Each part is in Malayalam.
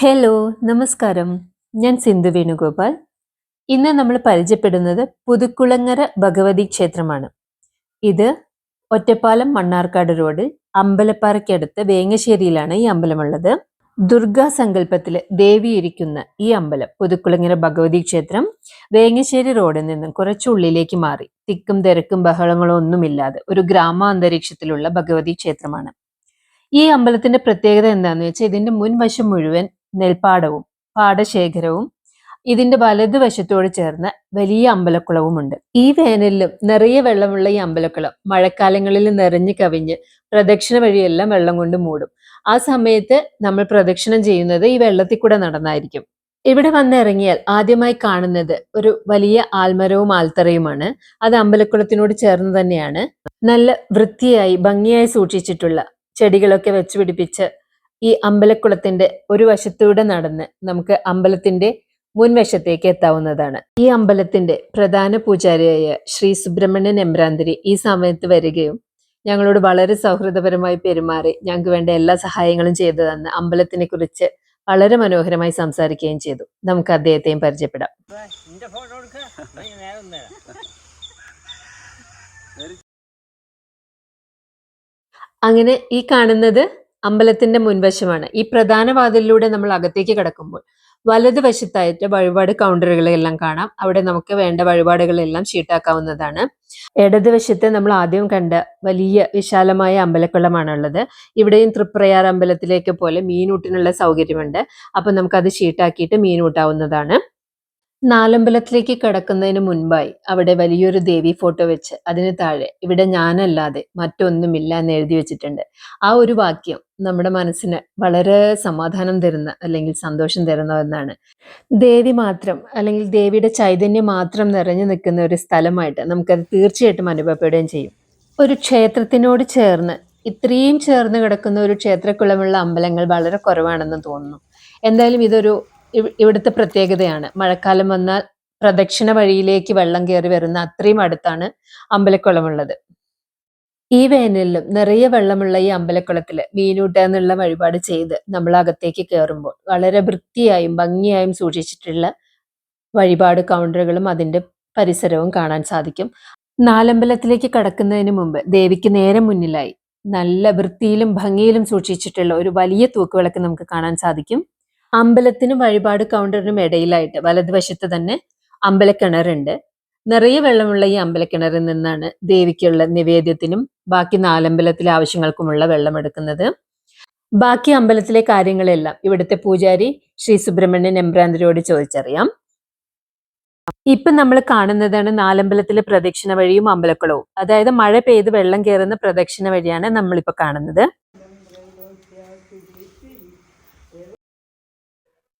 ഹലോ നമസ്കാരം. ഞാൻ സിന്ധു വേണുഗോപാൽ. ഇന്ന് നമ്മൾ പരിചയപ്പെടുന്നത് പുതുക്കുളങ്ങര ഭഗവതി ക്ഷേത്രമാണ്. ഇത് ഒറ്റപ്പാലം മണ്ണാർക്കാട് റോഡിൽ അമ്പലപ്പാറയ്ക്കടുത്ത് വേങ്ങശ്ശേരിയിലാണ് ഈ അമ്പലമുള്ളത്. ദുർഗാ സങ്കല്പത്തിൽ ദേവി ഇരിക്കുന്ന ഈ അമ്പലം പുതുക്കുളങ്ങര ഭഗവതി ക്ഷേത്രം വേങ്ങശ്ശേരി റോഡിൽ നിന്നും കുറച്ചുള്ളിലേക്ക് മാറി. തിക്കും തിരക്കും ബഹളങ്ങളോ ഒന്നുമില്ലാതെ ഒരു ഗ്രാമാന്തരീക്ഷത്തിലുള്ള ഭഗവതി ക്ഷേത്രമാണ്. ഈ അമ്പലത്തിന്റെ പ്രത്യേകത എന്താണെന്ന് വെച്ചാൽ ഇതിന്റെ മുൻവശം മുഴുവൻ നെൽപ്പാടവും പാടശേഖരവും ഇതിന്റെ വലതുവശത്തോട് ചേർന്ന് വലിയ അമ്പലക്കുളവുമുണ്ട്. ഈ വേനലിലും നിറയെ വെള്ളമുള്ള ഈ അമ്പലക്കുളം മഴക്കാലങ്ങളിൽ നിറഞ്ഞു കവിഞ്ഞ് പ്രദക്ഷിണ വഴിയെല്ലാം വെള്ളം കൊണ്ട് മൂടും. ആ സമയത്ത് നമ്മൾ പ്രദക്ഷിണം ചെയ്യുന്നത് ഈ വെള്ളത്തിൽ കൂടെ നടന്നായിരിക്കും. ഇവിടെ വന്നിറങ്ങിയാൽ ആദ്യമായി കാണുന്നത് ഒരു വലിയ ആൽമരവും ആൽത്തറയുമാണ്. അത് അമ്പലക്കുളത്തിനോട് ചേർന്ന് തന്നെയാണ്. നല്ല വൃത്തിയായി ഭംഗിയായി സൂക്ഷിച്ചിട്ടുള്ള ചെടികളൊക്കെ വെച്ച് പിടിപ്പിച്ച് ഈ അമ്പലക്കുളത്തിന്റെ ഒരു വശത്തൂടെ നടന്ന് നമുക്ക് അമ്പലത്തിന്റെ മുൻവശത്തേക്ക് എത്താവുന്നതാണ്. ഈ അമ്പലത്തിന്റെ പ്രധാന പൂജാരിയായ ശ്രീ സുബ്രഹ്മണ്യൻ എമ്പ്രാന്തിരി ഈ സമയത്ത് വരികയും ഞങ്ങളോട് വളരെ സൗഹൃദപരമായി പെരുമാറി ഞങ്ങൾക്ക് വേണ്ട എല്ലാ സഹായങ്ങളും ചെയ്തു തന്ന് അമ്പലത്തിനെ കുറിച്ച് വളരെ മനോഹരമായി സംസാരിക്കുകയും ചെയ്തു. നമുക്ക് അദ്ദേഹത്തെയും പരിചയപ്പെടാം. അങ്ങനെ ഈ കാണുന്നത് അമ്പലത്തിന്റെ മുൻവശമാണ്. ഈ പ്രധാന വാതിലിലൂടെ നമ്മൾ അകത്തേക്ക് കടക്കുമ്പോൾ വലതുവശത്തായിട്ട് വഴിപാട് കൗണ്ടറുകളെല്ലാം കാണാം. അവിടെ നമുക്ക് വേണ്ട വഴിപാടുകളെല്ലാം ഷീട്ടാക്കാവുന്നതാണ്. ഇടതുവശത്ത് നമ്മൾ ആദ്യം കണ്ട വലിയ വിശാലമായ അമ്പലക്കുളമാണുള്ളത്. ഇവിടെയും തൃപ്രയാർ അമ്പലത്തിലേക്ക് പോലെ മീനൂട്ടിനുള്ള സൗകര്യമുണ്ട്. അപ്പൊ നമുക്കത് ഷീട്ടാക്കിയിട്ട് മീനൂട്ടാവുന്നതാണ്. നാലമ്പലത്തിലേക്ക് കടക്കുന്നതിന് മുൻപായി അവിടെ വലിയൊരു ദേവി ഫോട്ടോ വെച്ച് അതിന് താഴെ ഇവിടെ ഞാനല്ലാതെ മറ്റൊന്നുമില്ല എന്ന് എഴുതി വെച്ചിട്ടുണ്ട്. ആ ഒരു വാക്യം നമ്മുടെ മനസ്സിന് വളരെ സമാധാനം തരുന്ന അല്ലെങ്കിൽ സന്തോഷം തരുന്ന ഒന്നാണ്. ദേവി മാത്രം അല്ലെങ്കിൽ ദേവിയുടെ ചൈതന്യം മാത്രം നിറഞ്ഞു നിൽക്കുന്ന ഒരു സ്ഥലമായിട്ട് നമുക്കത് തീർച്ചയായിട്ടും അനുഭവപ്പെടുകയും ചെയ്യും. ഒരു ക്ഷേത്രത്തിനോട് ചേർന്ന് ഇത്രയും ചേർന്ന് കിടക്കുന്ന ഒരു ക്ഷേത്രക്കുളമുള്ള അമ്പലങ്ങൾ വളരെ കുറവാണെന്ന് തോന്നുന്നു. എന്തായാലും ഇതൊരു ഇവിടുത്തെ പ്രത്യേകതയാണ്. മഴക്കാലം വന്നാൽ പ്രദക്ഷിണ വഴിയിലേക്ക് വെള്ളം കയറി വരുന്ന അത്രയും അടുത്താണ് അമ്പലക്കുളമുള്ളത്. ഈ വേനലിലും നിറയെ വെള്ളമുള്ള ഈ അമ്പലക്കുളത്തിൽ മീനൂട്ട എന്നുള്ള വഴിപാട് ചെയ്ത് നമ്മൾ അകത്തേക്ക് കയറുമ്പോൾ വളരെ വൃത്തിയായും ഭംഗിയായും സൂക്ഷിച്ചിട്ടുള്ള വഴിപാട് കൗണ്ടറുകളും അതിന്റെ പരിസരവും കാണാൻ സാധിക്കും. നാലമ്പലത്തിലേക്ക് കടക്കുന്നതിന് മുമ്പ് ദേവിക്ക് നേരെ മുന്നിലായി നല്ല വൃത്തിയിലും ഭംഗിയിലും സൂക്ഷിച്ചിട്ടുള്ള ഒരു വലിയ തൂക്കുവിളക്ക് നമുക്ക് കാണാൻ സാധിക്കും. അമ്പലത്തിനും വഴിപാട് കൗണ്ടറിനും ഇടയിലായിട്ട് വലതുവശത്ത് തന്നെ അമ്പലക്കിണറുണ്ട്. നിറയെ വെള്ളമുള്ള ഈ അമ്പലക്കിണറിൽ നിന്നാണ് ദേവിക്കുള്ള നിവേദ്യത്തിനും ബാക്കി നാലമ്പലത്തിലെ ആവശ്യങ്ങൾക്കുമുള്ള വെള്ളം എടുക്കുന്നത് ബാക്കി അമ്പലത്തിലെ കാര്യങ്ങളെല്ലാം ഇവിടുത്തെ പൂജാരി ശ്രീ സുബ്രഹ്മണ്യൻ എംബ്രാന്തരോട് ചോദിച്ചറിയാം. ഇപ്പൊ നമ്മൾ കാണുന്നതാണ് നാലമ്പലത്തിലെ പ്രദക്ഷിണ വഴിയും അമ്പലക്കുളവും. അതായത് മഴ പെയ്ത് വെള്ളം കയറുന്ന പ്രദക്ഷിണ വഴിയാണ് നമ്മളിപ്പോ കാണുന്നത്.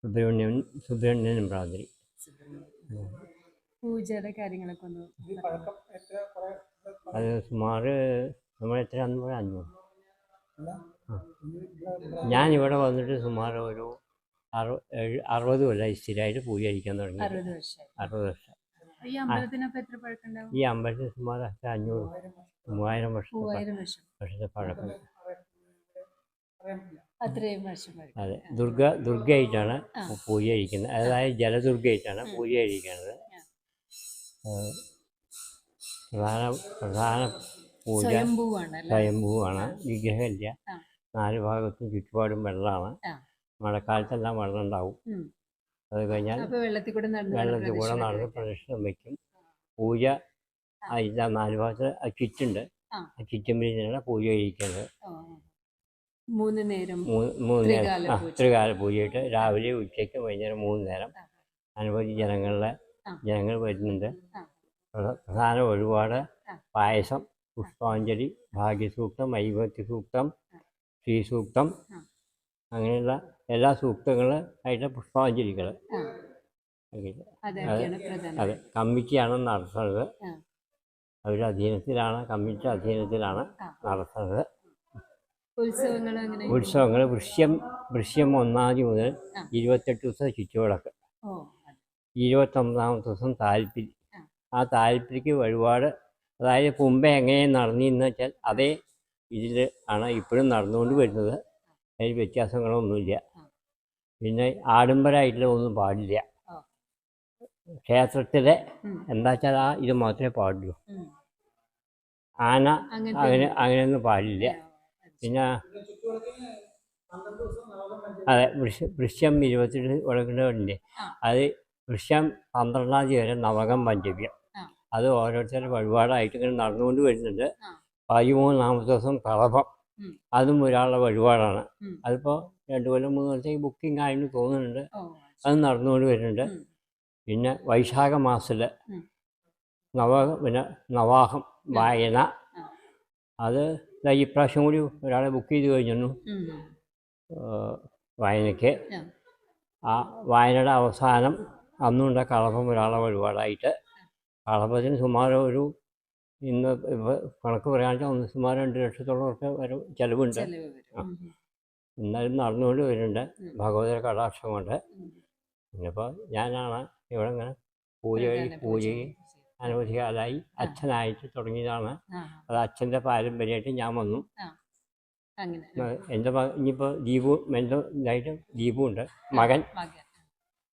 സുബ്രഹ്മണ്യൻ സുബ്രഹ്മണ്യൻ പ്രാതിരി പൂജയുടെ കാര്യങ്ങളൊക്കെ ഒന്ന് അത് സുമാറ് നമ്മൾ എത്ര അന്ന് അഞ്ഞൂറ്. ഞാൻ ഇവിടെ വന്നിട്ട് സുമാർ ഒരു അറു അറുപത് കൊല്ലം സ്ഥിരമായിട്ട് പൂജ അടിക്കാൻ തുടങ്ങി. അറുപത് വർഷം. ഈ അമ്പലത്തിന് സുമാർ അഞ്ഞൂറ്. മൂവായിരം വർഷം. വർഷത്തെ പഴക്കം. അത്രയും അതെ. ദുർഗ ദുർഗയായിട്ടാണ്. പൂജ കഴിക്കുന്നത് അതായത് ജലദുർഗയായിട്ടാണ് പൂജ കഴിക്കുന്നത് പ്രധാന പ്രധാന പൂജ സ്വയംഭൂവാണ് വിഗ്രഹമില്ല. നാല് ഭാഗത്തും ചുറ്റുപാടും വെള്ളമാണ്. മഴക്കാലത്തെല്ലാം വെള്ളം ഉണ്ടാവും. അത് കഴിഞ്ഞാൽ വെള്ളത്തിൽ കൂടെ നടന്ന് പ്രദക്ഷിണം വയ്ക്കും. പൂജ ഇല്ല നാല് ഭാഗത്ത് ആ ചുറ്റുണ്ട്. ആ. ചുറ്റുമ്പിലാണ് പൂജ കഴിക്കുന്നത്. മൂന്ന് നേരം മൂന്ന് നേരം. ആ ത്രികാല പൂജയിട്ട് രാവിലെ ഉച്ചയ്ക്ക് വൈകുന്നേരം മൂന്ന് നേരം. അനുഭവിച്ച് അനവധി ജനങ്ങളുടെ. ജനങ്ങൾ വരുന്നുണ്ട്. പ്രധാന ഒരുപാട് പായസം പുഷ്പാഞ്ജലി ഭാഗ്യസൂക്തം ഐവത്തി സൂക്തം ശ്രീ ശ്രീസൂക്തം. അങ്ങനെയുള്ള എല്ലാ സൂക്തങ്ങൾ ആയിട്ട് പുഷ്പാഞ്ജലികൾ. അതെ. കമ്മിറ്റിയാണ് നടത്തുന്നത്. അവരുടെ അധീനത്തിലാണ് കമ്മിറ്റി അധീനത്തിലാണ് നടത്തുന്നത്. ഉത്സവങ്ങൾ വൃക്ഷം വൃശ്യം വൃശ്യം ഒന്നാം തീയതി മുതൽ ഇരുപത്തെട്ട് ദിവസം ചുറ്റുവിളക്ക്. ഇരുപത്തൊമ്പതാമത്തെ ദിവസം താല്പര്യം ആ. താല്പര്യക്ക് വഴിപാട് അതായത് മുമ്പേ എങ്ങനെ നടന്നിരുന്നു വെച്ചാൽ അതേ ഇതിൽ ആണ് ഇപ്പോഴും നടന്നുകൊണ്ട് വരുന്നത്. അതിൽ വ്യത്യാസങ്ങളൊന്നുമില്ല. പിന്നെ ആഡംബരമായിട്ടുള്ള ഒന്നും പാടില്ല. ക്ഷേത്രത്തിലെ. എന്താ വെച്ചാൽ ആ ഇത് മാത്രമേ പാടുള്ളൂ. ആന അങ്ങനെ അങ്ങനെയൊന്നും പാടില്ല. പിന്നെ അതെ വൃക്ഷ ഉടക്കുന്നുണ്ട് ആ. അത് വൃക്ഷം പന്ത്രണ്ടാം തീയതി വരെ നവകം പഞ്ചമ്യം. അത് ഓരോരുത്തരുടെ വഴിപാടായിട്ട് ഇങ്ങനെ നടന്നുകൊണ്ട് വരുന്നുണ്ട്. പതിമൂന്നാമത്തെ ദിവസം കളഭം. അതും ഒരാളുടെ വഴിപാടാണ്. അതിപ്പോൾ രണ്ട് കൊല്ലം മൂന്ന് കൊല്ലത്തേക്ക് ബുക്കിംഗ് ആയെന്ന് തോന്നുന്നുണ്ട്. അത് നടന്നുകൊണ്ട് വരുന്നുണ്ട്. പിന്നെ വൈശാഖ മാസത്തിൽ നവ പിന്നെ നവാഹം വായന. അത് ഈ പ്രാവശ്യം കൂടി ഒരാളെ ബുക്ക് ചെയ്ത് കഴിഞ്ഞു വായനയ്ക്ക്. ആ. വായനയുടെ അവസാനം അന്നുണ്ട കളഭം ഒരാളെ വഴിപാടായിട്ട് കളഭത്തിന് സുമാരം ഒരു ഇന്ന് കണക്ക് പറയുകയാണെന്ന് ഒന്ന് സുമാരം രണ്ട് ലക്ഷത്തോളം ഒക്കെ വരും ചിലവുണ്ട്. എന്നാലും നടന്നുകൊണ്ട് വരുന്നുണ്ട്. ഭഗവതിയുടെ കടാക്ഷം കൊണ്ട്. പിന്നിപ്പോൾ ഞാനാണ് ഇവിടെ ഇങ്ങനെ പൂജ പ്രധാന പൂജ പൂജ. അനവധി കാലമായി അച്ഛനായിട്ട് തുടങ്ങിയതാണ്. അത് അച്ഛന്റെ പാരമ്പര്യമായിട്ട് ഞാൻ വന്നു. എന്റെ മക ഇനിയിപ്പോൾ ദീപു എന്റെ ഇതായിട്ട് ദീപു ഉണ്ട്. മകൻ.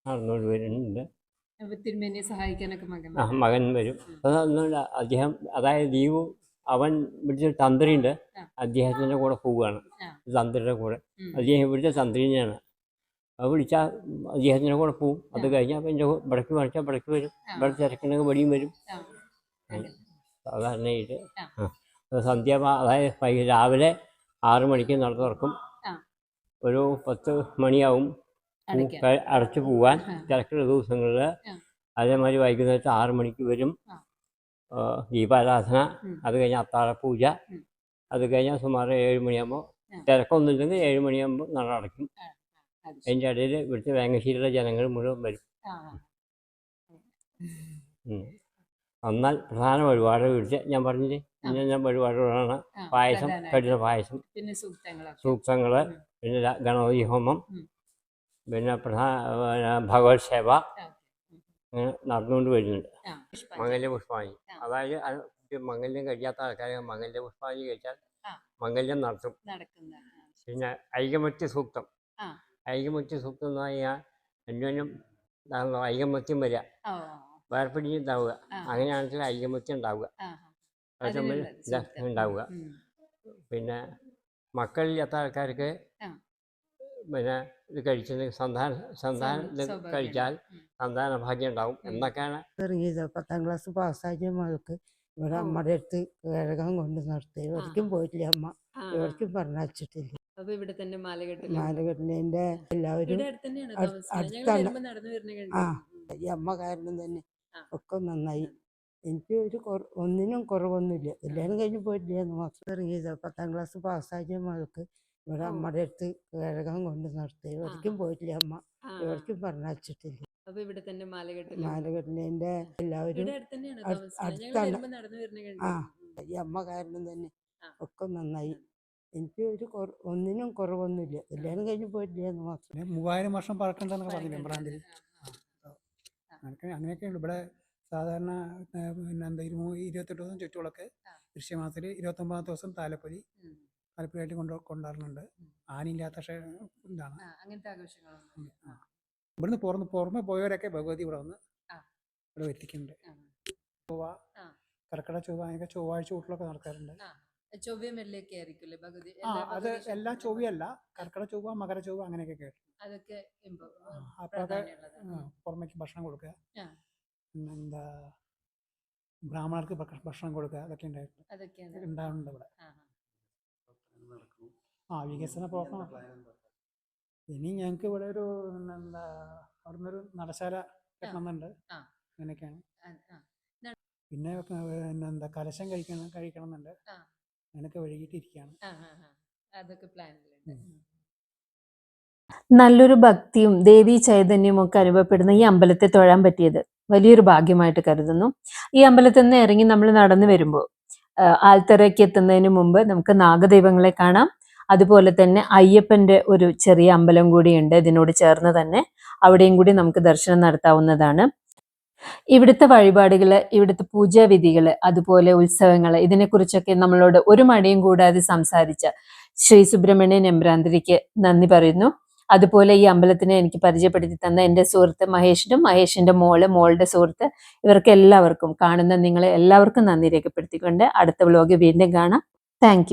നടന്നുകൊണ്ട് വരുന്നുണ്ട്. സഹായിക്കാനൊക്കെ മകൻ ആ മകൻ വരും. അതൊന്നുമില്ല അദ്ദേഹം അതായത് ദീപു അവൻ ഇവിടുത്തെ തന്ത്രിയുണ്ട്. അദ്ദേഹത്തിന്റെ അദ്ദേഹത്തിന്റെ കൂടെ പോവുകയാണ്. തന്ത്രിയുടെ കൂടെ. അദ്ദേഹം ഇവിടുത്തെ തന്ത്രി തന്നെയാണ് അത് വിളിച്ചാൽ അദ്ദേഹത്തിന്റെ കൂടെ പോവും അത് കഴിഞ്ഞാൽ എന്റെ ഇവിടേക്ക് മറിച്ചാൽ ഇവിടേക്ക് വരും. ഇവിടെ തിരക്കണമെങ്കിൽ ഇവിടെയും വരും. സാധാരണയായിട്ട് സന്ധ്യ അതായത് വൈകി രാവിലെ ആറു മണിക്ക് നട തുറക്കും ഒരു പത്ത് മണിയാവും. അടച്ചു പോവാൻ. തിരക്കുള്ള ദിവസങ്ങളിൽ. അതേമാതിരി വൈകുന്നേരത്തെ ആറ് മണിക്ക് വരും ദീപാരാധന. അത് കഴിഞ്ഞ് അത്താഴപൂജ. അത് കഴിഞ്ഞാൽ സുമാറ് ഏഴ് മണിയാകുമ്പോൾ. തിരക്കൊന്നുമില്ലെങ്കിൽ ഏഴ് മണിയാകുമ്പോൾ നട അടയ്ക്കും. അതിന്റെ ഇടയിൽ ഇവിടുത്തെ വേങ്ങശ്ശേരിയിലെ ജനങ്ങൾ മുഴുവൻ വരും ഉം. എന്നാൽ പ്രധാന വഴിപാട് ഇവിടുത്തെ ഞാൻ പറഞ്ഞില്ലേ? ഇന്ന ഞാൻ വഴിപാടുകളാണ് പായസം. കഠിന പായസം. പിന്നെ സൂക്തങ്ങൾ പിന്നെ ഗണപതി ഹോമം. പിന്നെ പ്രധാന പിന്നെ ഭഗവത് സേവ. അങ്ങനെ നടന്നുകൊണ്ട് വരുന്നുണ്ട്. മംഗല്യ പുഷ്പാഞ്ജലി. അതായത് അത് മംഗല്യം കഴിയാത്ത ആൾക്കാരെ മംഗല്യ പുഷ്പാഞ്ജലി കഴിച്ചാൽ മംഗല്യം നടത്തും. പിന്നെ ഐകമത്യ സൂക്തം. പറഞ്ഞാൽ അന്യോന്യം എന്താ ഐകമത്യം വരിക. വേർപിടിഞ്ഞ് ഉണ്ടാവുക ആ. അങ്ങനെയാണെങ്കിൽ ഐകമത്യം ഉണ്ടാവുക. തമ്മിൽ ഉണ്ടാവുക. പിന്നെ മക്കളില്ലാത്ത ആൾക്കാർക്ക്. പിന്നെ ഇത് കഴിച്ചത് സന്താന സന്താനം ഇത് കഴിച്ചാൽ സന്താന ഭാഗ്യം ഉണ്ടാവും. എന്നൊക്കെയാണ് ഇറങ്ങിയത് പത്താം ക്ലാസ് പാസ്സാക്കിയ മകൾക്ക് ഇവിടെ അമ്മയുടെ അടുത്ത് കേരളം കൊണ്ട് നിർത്തി ഇവർക്കും പോയിട്ടില്ല അമ്മ. ഇവർക്കും എവിടേക്കും പറഞ്ഞയച്ചിട്ടില്ല. അപ്പൊ ഇവിടെ തന്നെ മാലകെട്ടിൽ മാലകെട്ടിന്റെ എല്ലാവരും അടുത്താണ്. ആ. ഈ അമ്മ കാരണം തന്നെ ഒക്കെ നന്നായി. എനിക്ക് ഒരു ഒന്നിനും കുറവൊന്നുമില്ല. കല്യാണം കഴിഞ്ഞ് പോയിട്ടില്ല എന്ന് മാത്രം ഇറങ്ങിയത് പത്താം ക്ലാസ് പാസ്സാക്കിയ മകൾക്ക് ഇവിടെ. അമ്മയുടെ അടുത്ത് കഴകം കൊണ്ട് നിർത്തി എവിടേക്കും പോയിട്ടില്ല അമ്മ. എവിടേക്കും പറഞ്ഞയച്ചിട്ടില്ല അപ്പൊ ഇവിടെ തന്നെ മാലകെട്ടിൽ മാലകെട്ടിന്റെ എല്ലാവരും അടുത്താണ്. ആ. ഈ അമ്മ കാരണം തന്നെ ഒക്കെ നന്നായി. എനിക്ക് ഒരു ഒന്നിനും കുറവൊന്നുമില്ല കല്യാണം കഴിഞ്ഞ് പോയിട്ടില്ല എന്ന് മാത്രം പിന്നെ മൂവായിരം വർഷം പറക്കണ്ടെന്നൊക്കെ പറഞ്ഞില്ലേ ആ. അങ്ങനെയൊക്കെ ഉണ്ട് ഇവിടെ സാധാരണ പിന്നെ എന്താ ഇരുമൂ ഇരുപത്തെട്ട് ദിവസം ചുറ്റുവിളക്ക്. ദൃശ്യമാസത്തിൽ ഇരുപത്തൊമ്പതാമത്തെ ദിവസം താലപ്പൊലി. താലപ്പൊലിയായിട്ട് കൊണ്ട് കൊണ്ടാടുന്നുണ്ട്. ആനയില്ലാത്ത ഇതാണ് അങ്ങനത്തെ ആഘോഷങ്ങളൊന്നും ഇവിടുന്ന് പുറന്ന് പുറമെ പോയവരൊക്കെ ഭഗവതി ഇവിടെ വന്ന്. ഇവിടെ എത്തിക്കുന്നുണ്ട്. ചൊവ്വ. കർക്കിടക ചൊവ്വ അങ്ങനെയൊക്കെ ചൊവ്വാഴ്ച കൂട്ടിലൊക്കെ നടക്കാറുണ്ട് ആ, ചൊവ്വയും വെള്ളിയൊക്കെ ആയിരിക്കുമല്ലേ ഭഗവതി? ആ എല്ലാ അത് എല്ലാ ചൊവ്വയല്ല. കർക്കിടക ചൊവ്വ മകര ചൊവ്വ അങ്ങനെയൊക്കെ കേട്ടു. അതൊക്കെ പുറമേക്ക് ഭക്ഷണം കൊടുക്കുക. ആ. പിന്നെന്താ? ബ്രാഹ്മണർക്ക് ഭക്ഷ- ഭക്ഷണം കൊടുക്കുക. അതൊക്കെ ഉണ്ടായിരുന്നു ഉണ്ടാവുന്നുണ്ട് ഇവിടെ. ആ, ആ. ആ വികസന പ്രവർത്തനം. ഇനി ഞങ്ങൾക്ക് ഇവിടെ ഒരു എന്താ അവിടുന്ന് ഒരു നടശാല കിട്ടണമെന്നുണ്ട് ആ. അങ്ങനെയൊക്കെയാണ്. ആ, ആ. പിന്നെ എന്താ കലശം കഴിക്കണം കഴിക്കണം എന്നുണ്ട് ആ. അങ്ങനെയൊക്കെ ആ. അതൊക്കെ പ്ലാനിലുണ്ട്. നല്ലൊരു ഭക്തിയും ദേവീ ചൈതന്യവും ഒക്കെ അനുഭവപ്പെടുന്ന ഈ അമ്പലത്തെ തൊഴാൻ പറ്റിയത് വലിയൊരു ഭാഗ്യമായിട്ട് കരുതുന്നു. ഈ അമ്പലത്തിൽ നിന്ന് ഇറങ്ങി നമ്മൾ നടന്നു വരുമ്പോൾ ആൽത്തറയ്ക്ക് എത്തുന്നതിന് മുമ്പ് നമുക്ക് നാഗദൈവങ്ങളെ കാണാം. അതുപോലെ തന്നെ അയ്യപ്പന്റെ ഒരു ചെറിയ അമ്പലം കൂടിയുണ്ട്. ഇതിനോട് ചേർന്ന് തന്നെ അവിടെയും കൂടി നമുക്ക് ദർശനം നടത്താവുന്നതാണ്. ഇവിടുത്തെ വഴിപാടുകൾ ഇവിടുത്തെ പൂജാവിധികൾ അതുപോലെ ഉത്സവങ്ങൾ ഇതിനെക്കുറിച്ചൊക്കെ നമ്മളോട് ഒരു മടിയും കൂടാതെ സംസാരിച്ച ശ്രീ സുബ്രഹ്മണ്യൻ എമ്പ്രാന്തിരിക്ക് നന്ദി പറയുന്നു. അതുപോലെ ഈ അമ്പലത്തിനെ എനിക്ക് പരിചയപ്പെടുത്തി തന്ന എന്റെ സുഹൃത്ത് മഹേഷിനും മഹേഷിന്റെ മോൾ മോളുടെ സുഹൃത്ത് ഇവർക്ക് എല്ലാവർക്കും കാണുന്ന നിങ്ങളെ എല്ലാവർക്കും നന്ദി രേഖപ്പെടുത്തിക്കൊണ്ട് അടുത്ത വ്ലോഗ് വീണ്ടും കാണാം. താങ്ക്